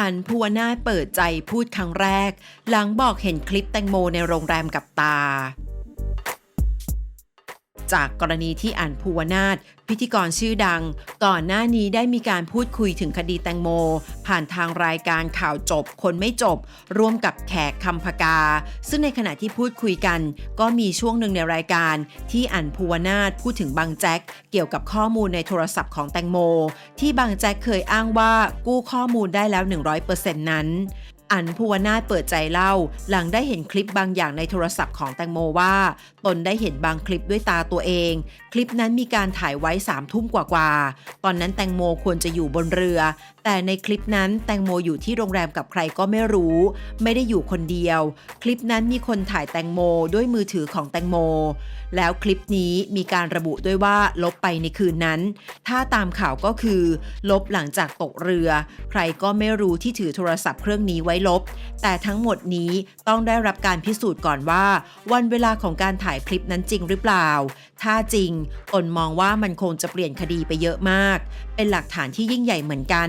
อันภูวนาถเปิดใจพูดครั้งแรก หลังบอกเห็นคลิปแตงโมในโรงแรมกับตา จากกรณีที่อันภูวนาถพิธีกรชื่อดัง ก่อนหน้านี้ได้มีการพูดคุยถึงคดีแตงโม ผ่านทางรายการข่าวจบคนไม่จบ ร่วมกับแขกคำพกา ซึ่งในขณะที่พูดคุยกัน ก็มีช่วงหนึ่งในรายการที่อันภูวนาถพูดถึงบางแจ็คเกี่ยวกับข้อมูลในโทรศัพท์ของแตงโม ที่บางแจ็คเคยอ้างว่ากู้ข้อมูลได้แล้ว 100%นั้น อันภูวนาถเปิดใจเล่า หลังได้เห็นคลิปบางอย่างในโทรศัพท์ของแตงโมว่า ตนได้เห็นบางคลิปด้วยตาตัวเอง คลิปนั้นมีการถ่ายไว้สามทุ่มกว่าๆ ตอนนั้นแตงโมควรจะอยู่บนเรือแต่ในคลิปนั้นแตงโมอยู่ที่โรงแรมกับใครก็ไม่รู้ ไม่ได้อยู่คนเดียว คลิปนั้นมีคนถ่ายแตงโมด้วยมือถือของแตงโม แล้วคลิปนี้มีการระบุด้วยว่าลบไปในคืนนั้น ถ้าตามข่าวก็คือ ลบหลังจากตกเรือ ใครก็ไม่รู้ที่ถือโทรศัพท์เครื่องนี้ไว้ลบ แต่ทั้งหมดนี้ต้องได้รับการพิสูจน์ก่อนว่า วันเวลาของการถ่ายคลิปนั้นจริงหรือเปล่า ถ้าจริงตนมองว่ามันคงจะเปลี่ยนคดีไปเยอะมาก เป็นหลักฐานที่ยิ่งใหญ่เหมือนกัน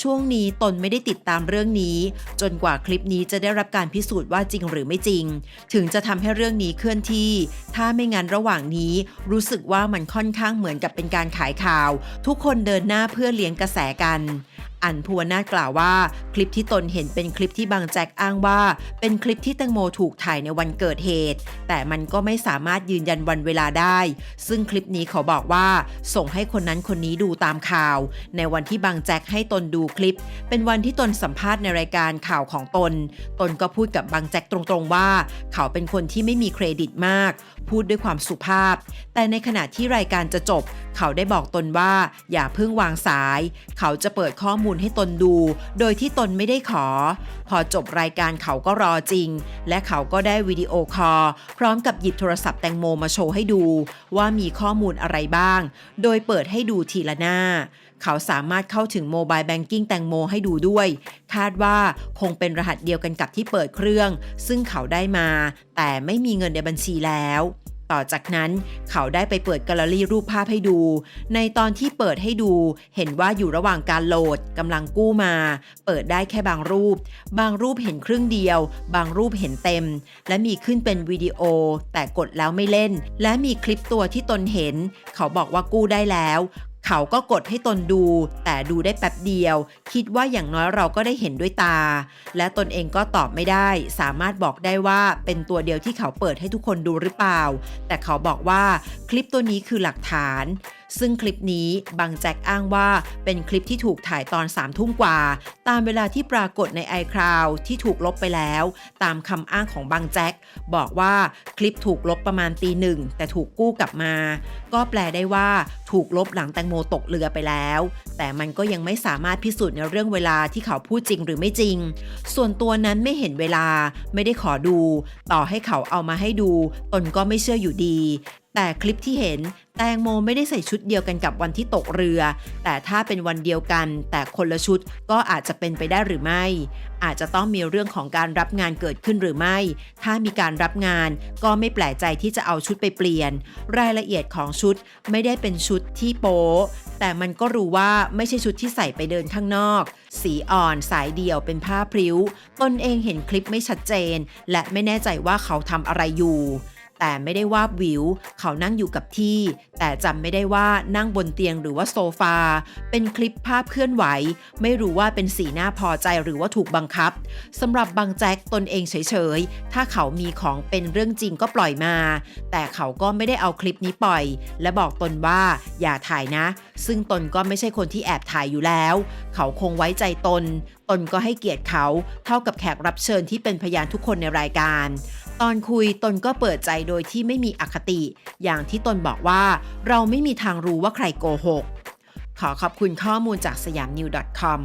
ช่วงนี้ตนไม่ได้ติดตามเรื่องนี้ จนกว่าคลิปนี้จะได้รับการพิสูจน์ว่าจริงหรือไม่จริง ถึงจะทำให้เรื่องนี้เคลื่อนที่ ถ้าไม่งั้นระหว่างนี้รู้สึกว่ามันค่อนข้างเหมือนกับเป็นการขายข่าว ทุกคนเดินหน้าเพื่อเลี้ยงกระแสกัน อันภูวนาถกล่าวว่า คลิปที่ตนเห็นเป็นคลิปที่บางแจ็คอ้างว่า เป็นคลิปที่แตงโมถูกถ่ายในวันเกิดเหตุ แต่มันก็ไม่สามารถยืนยันวันเวลาได้ ซึ่งคลิปนี้เขาบอกว่า ส่งให้คนนั้นคนนี้ดูตามข่าว ในวันที่บางแจ็คให้ตนดูคลิป เป็นวันที่ตนสัมภาษณ์ในรายการข่าวของตน ตนก็พูดกับบางแจ็คตรงๆว่า เขาเป็นคนที่ไม่มีเครดิตมาก พูดด้วยความสุภาพ แต่ในขณะที่รายการจะจบ เขาได้บอกตนว่า อย่าเพิ่งวางสาย เขาจะเปิดข้อมูลให้ตนดู โดยที่ตนไม่ได้ขอ พอจบรายการเขาก็รอจริง และเขาก็ได้วิดีโอคอลพร้อมกับหยิบโทรศัพท์แตงโมมาโชว์ให้ดู ว่ามีข้อมูลอะไรบ้าง โดยเปิดให้ดูทีละหน้า เขาสามารถเข้าถึงโมบายแบงกิ้งแตงโมให้ดูด้วย คาดว่าคงเป็นรหัสเดียวกันกับที่เปิดเครื่อง ซึ่งเขาได้มา แต่ไม่มีเงินในบัญชีแล้ว ต่อจากนั้นเขาได้ไปเปิดแกลเลอรี่รูปภาพให้ดู ในตอนที่เปิดให้ดูเห็นว่าอยู่ระหว่างการโหลดกำลังกู้มา เปิดได้แค่บางรูป บางรูปเห็นครึ่งเดียว บางรูปเห็นเต็ม และมีขึ้นเป็นวิดีโอ แต่กดแล้วไม่เล่น และมีคลิปตัวที่ตนเห็น เขาบอกว่ากู้ได้แล้ว เขาก็กดให้ตนดู แต่ดูได้แป๊บเดียว คิดว่าอย่างน้อยเราก็ได้เห็นด้วยตา และตนเองก็ตอบไม่ได้ สามารถบอกได้ว่าเป็นตัวเดียวที่เขาเปิดให้ทุกคนดูหรือเปล่า แต่เขาบอกว่าคลิปตัวนี้คือหลักฐาน ซึ่งคลิปนี้บางแจ็คอ้างว่าเป็นคลิปที่ถูกถ่ายตอน3ามทุ่มกว่า ตามเวลาที่ปรากฏใน iCloud ที่ถูกลบไปแล้ว ตามคำอ้างของบางแจ็คบอกว่าคลิปถูกลบประมาณตีหนึ่งแต่ถูกกู้กลับมา ก็แปลได้ว่าถูกลบหลังแตงโมตกเรือไปแล้ว แต่มันก็ยังไม่สามารถพิสูจน์ในเรื่องเวลาที่เขาพูดจริงหรือไม่จริง ส่วนตัวนั้นไม่เห็นเวลาไม่ได้ขอดู ต่อให้เขาเอามาให้ดู ตนก็ไม่เชื่ออยู่ดี แต่คลิปที่เห็นแตงโมไม่ได้ใส่ชุดเดียวกันกับวันที่ตกเรือ แต่ถ้าเป็นวันเดียวกัน แต่คนละชุดก็อาจจะเป็นไปได้หรือไม่ อาจจะต้องมีเรื่องของการรับงานเกิดขึ้นหรือไม่ ถ้ามีการรับงานก็ไม่แปลกใจที่จะเอาชุดไปเปลี่ยน รายละเอียดของชุดไม่ได้เป็นชุดที่โป๊แต่มันก็รู้ว่าไม่ใช่ชุดที่ใส่ไปเดินข้างนอก สีอ่อนสายเดี่ยวเป็นผ้าพริ้วตนเองเห็นคลิปไม่ชัดเจน และไม่แน่ใจว่าเขาทำอะไรอยู่ แต่ไม่ได้ว่าวิว เขานั่งอยู่กับที่ แต่จำไม่ได้ว่านั่งบนเตียงหรือว่าโซฟา เป็นคลิปภาพเคลื่อนไหว ไม่รู้ว่าเป็นสีหน้าพอใจหรือว่าถูกบังคับสำหรับบางแจ็คตนเองเฉยๆ ถ้าเขามีของเป็นเรื่องจริงก็ปล่อยมา แต่เขาก็ไม่ได้เอาคลิปนี้ปล่อย และบอกตนว่าอย่าถ่ายนะ ซึ่งตนก็ไม่ใช่คนที่แอบถ่ายอยู่แล้วเขาคงไว้ใจตน ตนก็ให้เกียรติเขาเท่ากับแขกรับเชิญที่เป็นพยานทุกคนในรายการ ตอนคุยตนก็เปิดใจโดยที่ไม่มีอคติ อย่างที่ตนบอกว่า เราไม่มีทางรู้ว่าใครโกหก ขอขอบคุณข้อมูลจากสยามนิว .com